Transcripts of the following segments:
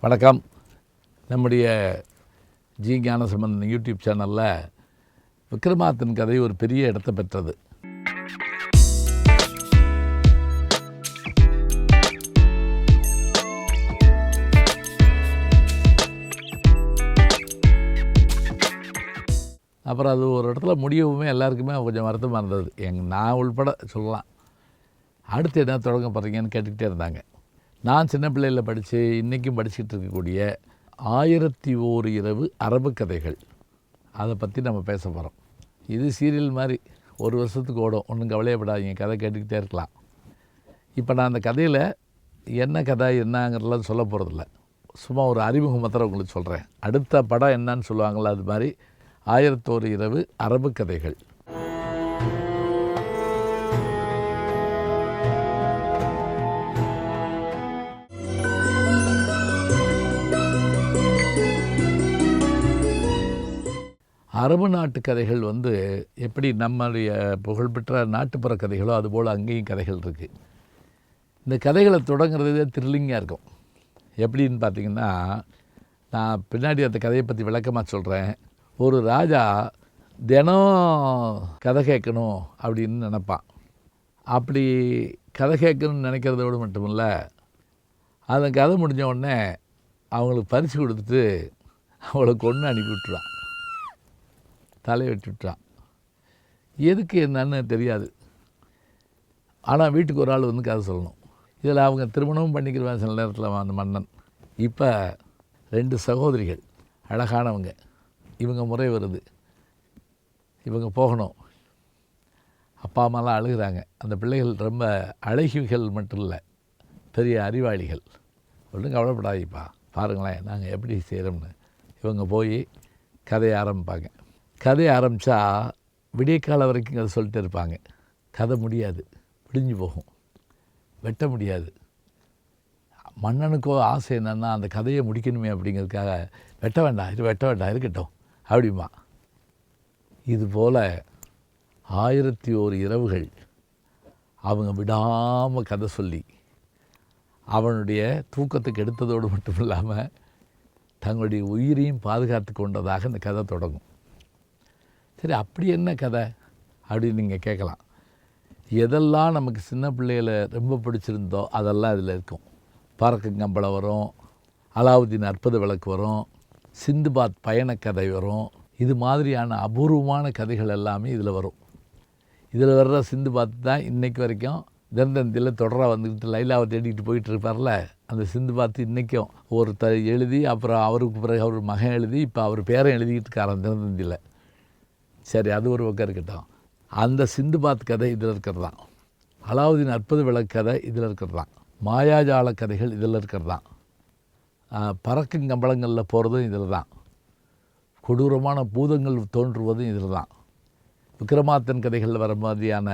வணக்கம். நம்முடைய G Gnanasambandan YouTube சேனலில் விக்ரமாத்தின் கதை ஒரு பெரிய இடத்தை பெற்றது. அப்புறம் அது ஒரு இடத்துல முடியவுமே எல்லாருக்குமே கொஞ்சம் வருத்தமாக இருந்தது. எங் நான் உள்பட சொல்லலாம். அடுத்து என்ன தொடங்க போகிறீங்கன்னு கேட்டுக்கிட்டே இருந்தாங்க. நான் சின்ன பிள்ளையில் படித்து இன்றைக்கும் படிச்சுட்டு இருக்கக்கூடிய ஆயிரத்தி ஓர் இரவு அரபு கதைகள். அதை பற்றி நம்ம பேச போகிறோம் இது சீரியல் மாதிரி ஒரு வருஷத்துக்கு ஓடும். ஒன்றும் கவலையப்படாதீங்க. கதை கேட்டுக்கிட்டே இருக்கலாம். இப்போ நான் அந்த கதையில் என்ன கதை என்னங்கிறதெல்லாம் சொல்ல போகிறதில்ல சும்மா ஒரு அறிமுகம் மாத்திரம் உங்களுக்கு சொல்கிறேன் அடுத்த படம் என்னன்னு சொல்லுவாங்களோ அது மாதிரி ஆயிரத்தோரு இரவு அரபு கதைகள். அரபு நாட்டு கதைகள் வந்து எப்படி நம்மளுடைய புகழ்பெற்ற நாட்டுப்புற கதைகளோ அதுபோல் அங்கேயும் கதைகள் இருக்குது இந்த கதைகளை தொடங்குறதே த்ரில்லிங்காக இருக்கும். எப்படின்னு பார்த்தீங்கன்னா நான் பின்னாடி அந்த கதையை பற்றி விளக்கமாக சொல்கிறேன் ஒரு ராஜா தினம் கதை கேட்கணும் அப்படின்னு நினப்பான். அப்படி கதை கேட்கணும்னு நினைக்கிறதோடு மட்டுமில்ல அந்த கதை முடிஞ்ச உடனே அவங்களுக்கு பரிசு கொடுத்துட்டு அவளை கொண்டு அனுப்பி விட்டுருவான். தலையை வெட்டி எதுக்கு என்னன்னு தெரியாது. ஆனால் வீட்டுக்கு ஒரு ஆள் வந்து கதை சொல்லணும். இதில் அவங்க திருமணமும் பண்ணிக்கிறவன் சில நேரத்தில் அந்த மன்னன். இப்போ ரெண்டு சகோதரிகள் அழகானவங்க. இவங்க முறை வருது. இவங்க போகணும். அப்பா அம்மாலாம் அழுகிறாங்க. அந்த பிள்ளைகள் ரொம்ப அழகிகள் மட்டும் இல்லை பெரிய அறிவாளிகள். ஒன்றும் கவலைப்படாதீப்பா. பாருங்களேன் நாங்கள் எப்படி செய்கிறோம்னு இவங்க போய் கதையை ஆரம்பிப்பாங்க. கதையை ஆரம்பித்தா விடிய காலம் வரைக்கும் அதை சொல்லிட்டு இருப்பாங்க. கதை முடியாது. பிடிஞ்சு போகும். வெட்ட முடியாது. மன்னனுக்கோ ஆசை என்னென்னா அந்த கதையை முடிக்கணுமே அப்படிங்கிறதுக்காக வெட்ட வேண்டாம் இது வெட்ட வேண்டாம் இருக்கட்டும் அப்படிமா இது போல் ஆயிரத்தி ஒரு இரவுகள் அவங்க விடாமல் கதை சொல்லி அவனுடைய தூக்கத்துக்கு எடுத்ததோடு மட்டும் இல்லாமல் தங்களுடைய உயிரையும் பாதுகாத்து கொண்டதாக இந்த கதை தொடங்கும். சரி அப்படி என்ன கதை? அப்படின்னு நீங்கள் கேட்கலாம். எதெல்லாம் நமக்கு சின்ன பிள்ளையில் ரொம்ப பிடிச்சிருந்தோ அதெல்லாம் இதில் இருக்கும். பறக்கங்கம்பளம் வரும் அலாவுதீன் அற்புத விளக்கு வரும் சிந்துபாத் பயணக்கதை வரும் இது மாதிரியான அபூர்வமான கதைகள் எல்லாமே இதில் வரும். இதில் வர்ற சிந்துபாத் தான் இன்றைக்கு வரைக்கும் தினந்தந்தியில் தொடராக வந்துக்கிட்டு லைலாவை தேடிக்கிட்டு போயிட்டு இருப்பார்ல. அந்த சிந்து பார்த்து இன்றைக்கும் ஒருத்தர் எழுதி அப்புறம் அவருக்கு பிறகு அவர் மகன் எழுதி இப்போ அவர் பேரன் எழுதிக்கிட்டு இருக்காராம் தினந்தந்தியில் சரி அது ஒரு பக்கம் இருக்கட்டும். அந்த சிந்து பாத் கதை இதில் இருக்கிறது தான் அலாவுதீன் அற்புத விளக்கு கதை இதில் இருக்கிறது தான் மாயாஜால கதைகள் இதில் இருக்கிறது தான் பறக்கும் கம்பளங்களில் போகிறதும் இதில் தான் கொடூரமான பூதங்கள் தோன்றுவதும் இதில் தான் விக்ரமாத்தன் கதைகளில் வர மாதிரியான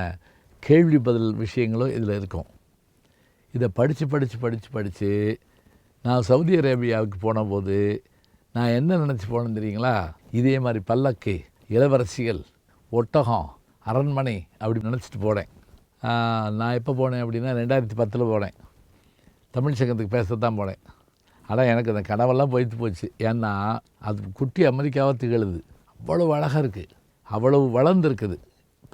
கேள்வி பதில் விஷயங்களும் இதில் இருக்கும். இதை படித்து படித்து படித்து படித்து நான் சவுதி அரேபியாவுக்கு போன போது நான் என்ன நினச்சி போனேன்னு தெரியுங்களா? இதே மாதிரி பல்லக்கு. இளவரசிகள் ஒட்டகம் அரண்மனை அப்படி நினச்சிட்டு போனேன். நான் எப்போ போனேன் அப்படின்னா ரெண்டாயிரத்தி பத்தில் போனேன். தமிழ் சங்கத்துக்கு பேச தான் போனேன். ஆனால் எனக்கு அந்த கனவெல்லாம் போயிட்டு போச்சு. ஏன்னா அது குட்டி அமெரிக்காவாக திகழுது. அவ்வளவு அழகாக இருக்குது அவ்வளவு வளர்ந்துருக்குது.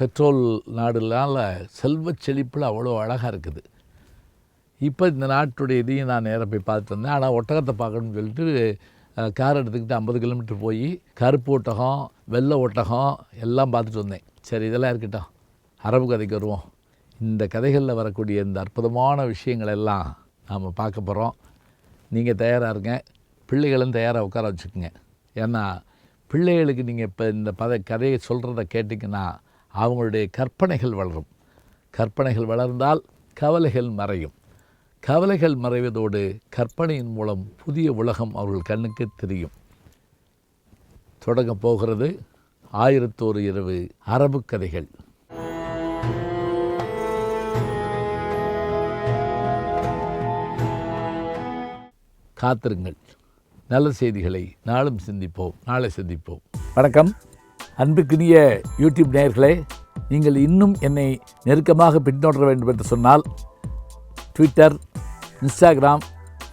பெட்ரோல் நாடுனால செல்வ செழிப்பில் அவ்வளோ அழகாக இருக்குது. இப்போ இந்த நாட்டுடைய இதையும் நான் நேராக போய் பார்த்துட்டு வந்தேன். ஆனால் ஒட்டகத்தை பார்க்கணும்னு சொல்லிட்டு கார் எடுத்துக்கிட்டு ஐம்பது கிலோமீட்டர் போய் கருப்பு ஒட்டகம் வெள்ளை ஒட்டகம் எல்லாம் பார்த்துட்டு வந்தேன். சரி இதெல்லாம் இருக்கட்டும். அரபு கதைக்கு வருவோம். இந்த கதைகளில் வரக்கூடிய இந்த அற்புதமான விஷயங்கள் எல்லாம் நாம் பார்க்க போகிறோம் நீங்கள் தயாராக இருங்க. பிள்ளைகளும் தயாராக உட்கார வச்சுக்கோங்க. ஏன்னா பிள்ளைகளுக்கு நீங்கள் இப்போ இந்த பத கதையை சொல்கிறத கேட்டிங்கன்னா அவங்களுடைய கற்பனைகள் வளரும். கற்பனைகள் வளர்ந்தால் கவலைகள் மறையும். கவலைகள் மறைவதோடு கற்பனையின் மூலம் புதிய உலகம் அவர்கள் கண்ணுக்கு தெரியும். தொடங்க போகிறது ஆயிரத்தோரு இரவு அரபு கதைகள். காத்திருங்கள். நல்ல செய்திகளை நாளும் சிந்திப்போம் நாளை சிந்திப்போம். வணக்கம். அன்புக்குரிய யூடியூப் நேயர்களே நீங்கள் இன்னும் என்னை நெருக்கமாக பின்தொடர வேண்டும் என்று சொன்னால் ட்விட்டர் இன்ஸ்டாகிராம்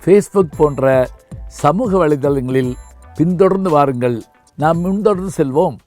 ஃபேஸ்புக் போன்ற சமூக வலைதளங்களில் பின்தொடர்ந்து வாருங்கள். நாம் முன்தொடர்ந்து செல்வோம்.